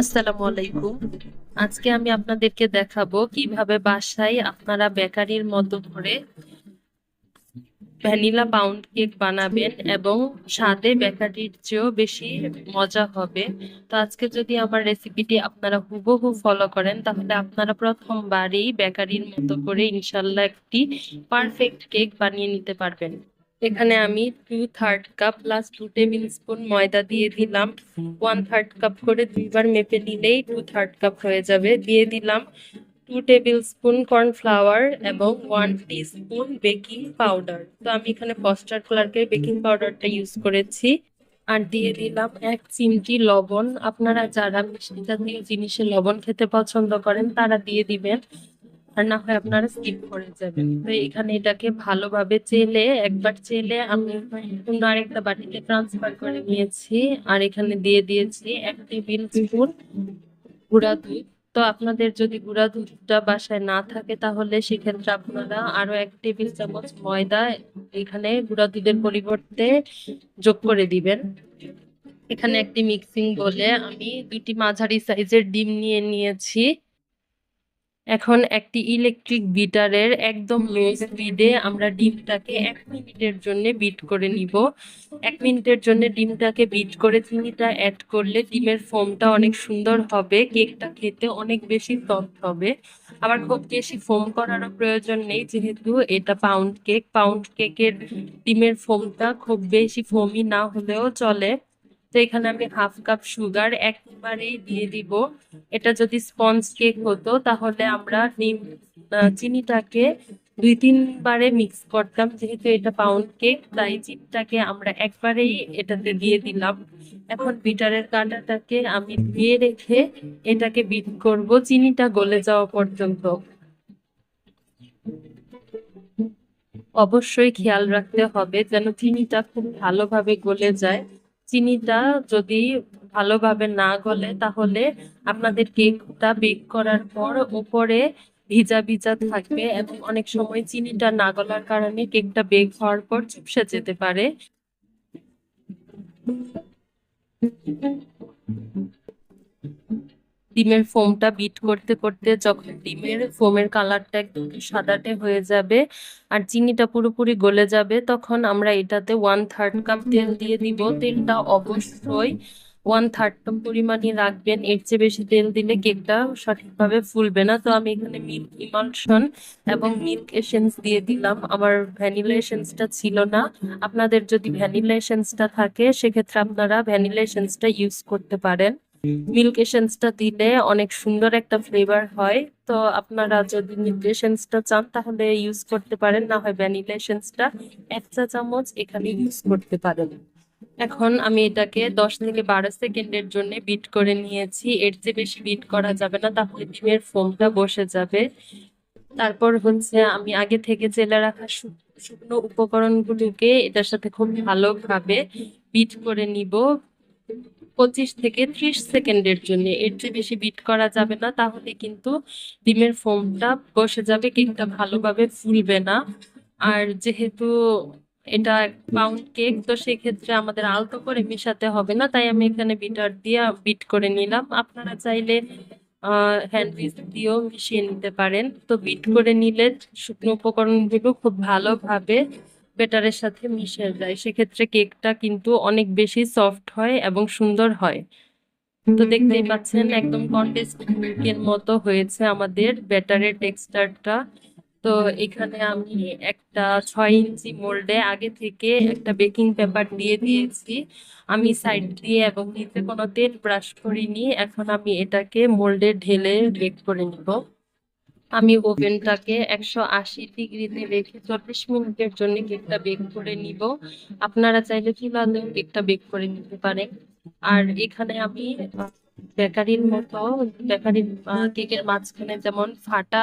আসসালামু আলাইকুম। আজকে আমি আপনাদেরকে দেখাবো কীভাবে বাসায় আপনারা বেকারির মতো করে ভ্যানিলা পাউন্ড কেক বানাবেন এবং স্বাদে বেকারির চেয়েও বেশি মজা হবে। তো আজকে যদি আমার রেসিপিটি আপনারা হুবহু ফলো করেন, তাহলে আপনারা প্রথমবারই বেকারির মতো করে ইনশাল্লাহ একটি পারফেক্ট কেক বানিয়ে নিতে পারবেন। এখানে আমি two third cup plus two tablespoon ময়দা দিয়ে দিলাম। ওয়ান থার্ড কাপ করে দুইবার মেপে নিলেই টু থার্ড কাপ হয়ে যাবে। দিয়ে দিলাম টু টেবিল স্পুন কর্নফ্লাওয়ার এবং ওয়ান স্পুন বেকিং পাউডার তো আমি এখানে ফস্টার কালারকে বেকিং পাউডারটা ইউজ করেছি। আর দিয়ে দিলাম এক চিমটি লবণ। আপনারা যারা মিষ্টি জাতীয় জিনিসে লবণ খেতে পছন্দ করেন, তারা দিয়ে দিবেন। আর না হয় আপনারা স্কিপ করে যাবেন। তো এখানে এটাকে ভালোভাবে চেলে একবার চেলে আমি অন্য আরেকটা বাটিতে ট্রান্সফার করে নিয়েছি। আর এখানে দিয়ে দিয়েছি এক টেবিল স্পুন গুঁড়া দুধ। তো আপনাদের যদি গুঁড়া দুধটা বাসায় না থাকে তাহলে সেক্ষেত্রে আপনারা আরও এক টেবিল চামচ ময়দা এখানে গুঁড়া দুধের পরিবর্তে যোগ করে দিবেন। এখানে একটি মিক্সিং বলে আমি দুটি মাঝারি সাইজের ডিম নিয়ে নিয়েছি। এখন একটি ইলেকট্রিক বিটারের একদম লো স্পিডে আমরা ডিমটাকে এক মিনিটের জন্য বিট করে নিব। এক মিনিটের জন্য ডিমটাকে বিট করে চিনিটা অ্যাড করলে ডিমের ফোমটা অনেক সুন্দর হবে কেকটা খেতে অনেক বেশি সফট হবে। আবার খুব বেশি ফোম করারও প্রয়োজন নেই, যেহেতু এটা পাউন্ড কেক পাউন্ড কেকের ডিমের ফোমটা খুব বেশি ফোমি না হলেও চলে। তো এখানে আমি হাফ কাপ সুগার একবারেই দিয়ে দিব। এটা যদি স্পঞ্জ কেক হতো, তাহলে আমরা নিম চিনিটাকে দুই, তিনবারে মিক্স করতাম। যেহেতু এটা পাউন্ড কেক তাই চিনিটাকে আমরা একবারেই এটাতে দিয়ে দিলাম। এখন বিটারের কাঁটাটাকে আমি ধুয়ে রেখে এটাকে বিট করব। চিনিটা গলে যাওয়া পর্যন্ত। অবশ্যই খেয়াল রাখতে হবে যেন চিনিটা খুব ভালোভাবে গলে যায়। চিনিটা যদি ভালোভাবে না গলে তাহলে আপনাদের কেকটা বেক করার পর উপরে ভিজা ভিজা থাকবে এবং অনেক সময় চিনিটা না গলার কারণে কেকটা বেক হওয়ার পর চুপসে যেতে পারে। ডিমের ফোমটা বিট করতে করতে যখন ডিমের ফোমের কালারটা একদম সাদাটে হয়ে যাবে আর চিনিটা পুরোপুরি গলে যাবে, তখন আমরা এটাতে ওয়ান থার্ড কাপ তেল দিয়ে দিব। তেলটা অবশ্যই ওয়ান থার্ড কাপ পরিমাণই রাখবেন। এর চেয়ে বেশি তেল দিলে কেকটা সঠিকভাবে ফুলবে না। তো আমি এখানে মিল্ক ইমালশন এবং মিল্ক এসেন্স দিয়ে দিলাম। আমার ভ্যানিলা এসেন্সটা ছিল না। আপনাদের যদি ভ্যানিলা এসেন্সটা থাকে, সেক্ষেত্রে আপনারা ভ্যানিলা এসেন্সটা ইউজ করতে পারেন। মিল্ক এসেন্সটা দিলে অনেক সুন্দর একটা ফ্লেভার হয়। তো আপনারা যদি মিল্ক এসেন্সটা চান, তাহলে ইউজ করতে পারেন, না হয় ভ্যানিলা এক চা চামচ এখানে ইউজ করতে পারেন। এখন আমি এটাকে দশ থেকে বারো সেকেন্ডের জন্য বিট করে নিয়েছি। এর চেয়ে বেশি বিট করা যাবে না, তাহলে ডিমের ফোমটা বসে যাবে। তারপর হচ্ছে আমি আগে থেকে জেলে রাখা শুকনো উপকরণগুলোকে এটার সাথে খুব ভালোভাবে বিট করে নিব। পঁচিশ থেকে ত্রিশ সেকেন্ডের জন্য। এর চেয়ে বেশি বিট করা যাবে না, তাহলে কিন্তু ডিমের ফোমটা বসে যাবে কেকটা ভালোভাবে ফুলবে না। আর যেহেতু এটা পাউন্ড কেক তো সেক্ষেত্রে আমাদের আলতো করে মেশাতে হবে না, তাই আমি এখানে বিটার দিয়ে বিট করে নিলাম। আপনারা চাইলে হ্যান্ড উইস্ক দিয়েও মিশিয়ে নিতে পারেন। তো বিট করে নিলে শুকনো উপকরণগুলো খুব ভালোভাবে বেটারের সাথে মিশে যায়। সেক্ষেত্রে কেকটা কিন্তু অনেক বেশি সফট হয় এবং সুন্দর হয়। তো দেখতেই পাচ্ছেন একদম কন্ডেন্সড মিল্কের মতো হয়েছে আমাদের ব্যাটারের টেক্সচারটা তো এখানে আমি একটা ছয় ইঞ্চি মোল্ডে আগে থেকে একটা বেকিং পেপার দিয়ে দিয়েছি। আমি সাইড দিয়ে এবং নিচে কোনো তেল ব্রাশ করিনি। এখন আমি এটাকে মোল্ডে ঢেলে বেক করে নিব। আমি ওভেনটাকে একশো আশি ডিগ্রিতে রেখে চল্লিশ মিনিটের জন্য কেকটা বেক করে নিব। আপনারা চাইলে চুলাতেও কেকটা বেক করে নিতে পারেন। আর এখানে আমি বেকারির মতো, বেকারির কেকের মাঝখানে যেমন ফাটা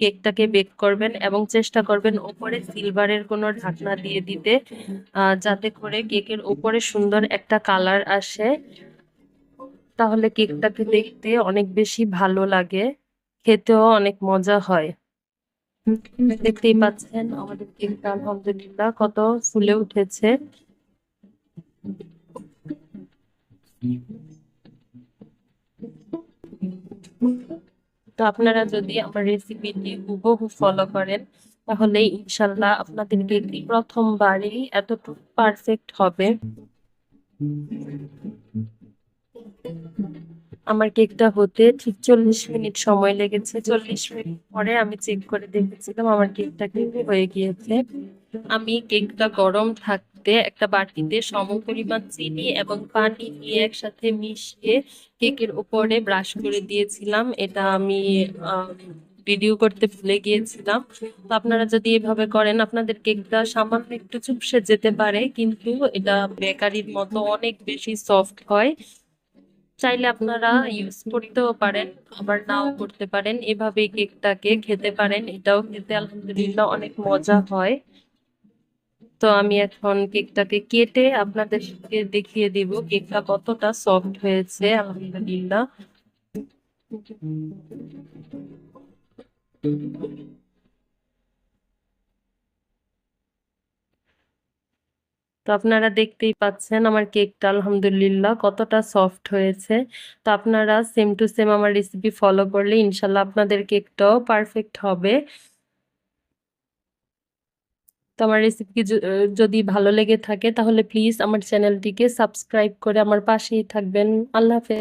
কেকটাকে বেক করবেন এবং চেষ্টা করবেন ওপরে সিলভারের কোনো ঢাকনা দিয়ে দিতে যাতে করে কেকের ওপরে সুন্দর একটা কালার আসে। তাহলে কেকটাকে দেখতে অনেক বেশি ভালো লাগে, খেতেও অনেক মজা হয়। দেখতেই পাচ্ছেন আমাদের কেকটা, আলহামদুলিল্লাহ, কত ফুলে উঠেছে। তো আপনারা যদি আমার রেসিপিটি হুবহু ফলো করেন, তাহলে ইনশাল্লাহ আপনাদের কেকটি প্রথমবারেই এতটুকু পারফেক্ট হবে। আমার কেকটা হতে ঠিক চল্লিশ মিনিট সময় লেগেছে। চল্লিশ মিনিট পরে আমি চেক করে দেখেছিলাম আমার কেকটা কিন্তু হয়ে গিয়েছে। আমি কেকটা গরম থাকতে একটা বাটিতে সম পরিমাণ চিনি এবং পানি নিয়ে একসাথে মিশিয়ে কেকের উপরে ব্রাশ করে দিয়েছিলাম। এটা আমি ভিডিও করতে ভুলে গিয়েছিলাম। তো আপনারা যদি এভাবে করেন, আপনাদের কেকটা সামান্য একটু চুপসে যেতে পারে, কিন্তু এটা বেকারির মতো অনেক বেশি সফট হয়। চাইলে আপনারা ইউজ করতেও পারেন, আবার নাও করতে পারেন। এভাবে কেকটাকে খেতে পারেন। এটাও খেতে আলহামদুলিল্লাহ অনেক মজা হয়। তো আমি এখন কেকটাকে কেটে আপনাদেরকে দেখিয়ে দিব কেকটা কতটা সফট হয়েছে, আলহামদুলিল্লাহ। তো আপনারা দেখতেই পাচ্ছেন আমার কেকটা আলহামদুলিল্লাহ কতটা সফট হয়েছে। তো আপনারা সেম টু সেম আমার রেসিপি ফলো করলে ইনশাল্লাহ আপনাদের কেকটাও পারফেক্ট হবে। তো আমার রেসিপি যদি ভালো লেগে থাকে তাহলে প্লিজ আমার চ্যানেলটিকে সাবস্ক্রাইব করে আমার পাশেই থাকবেন। আল্লাহ হাফেজ।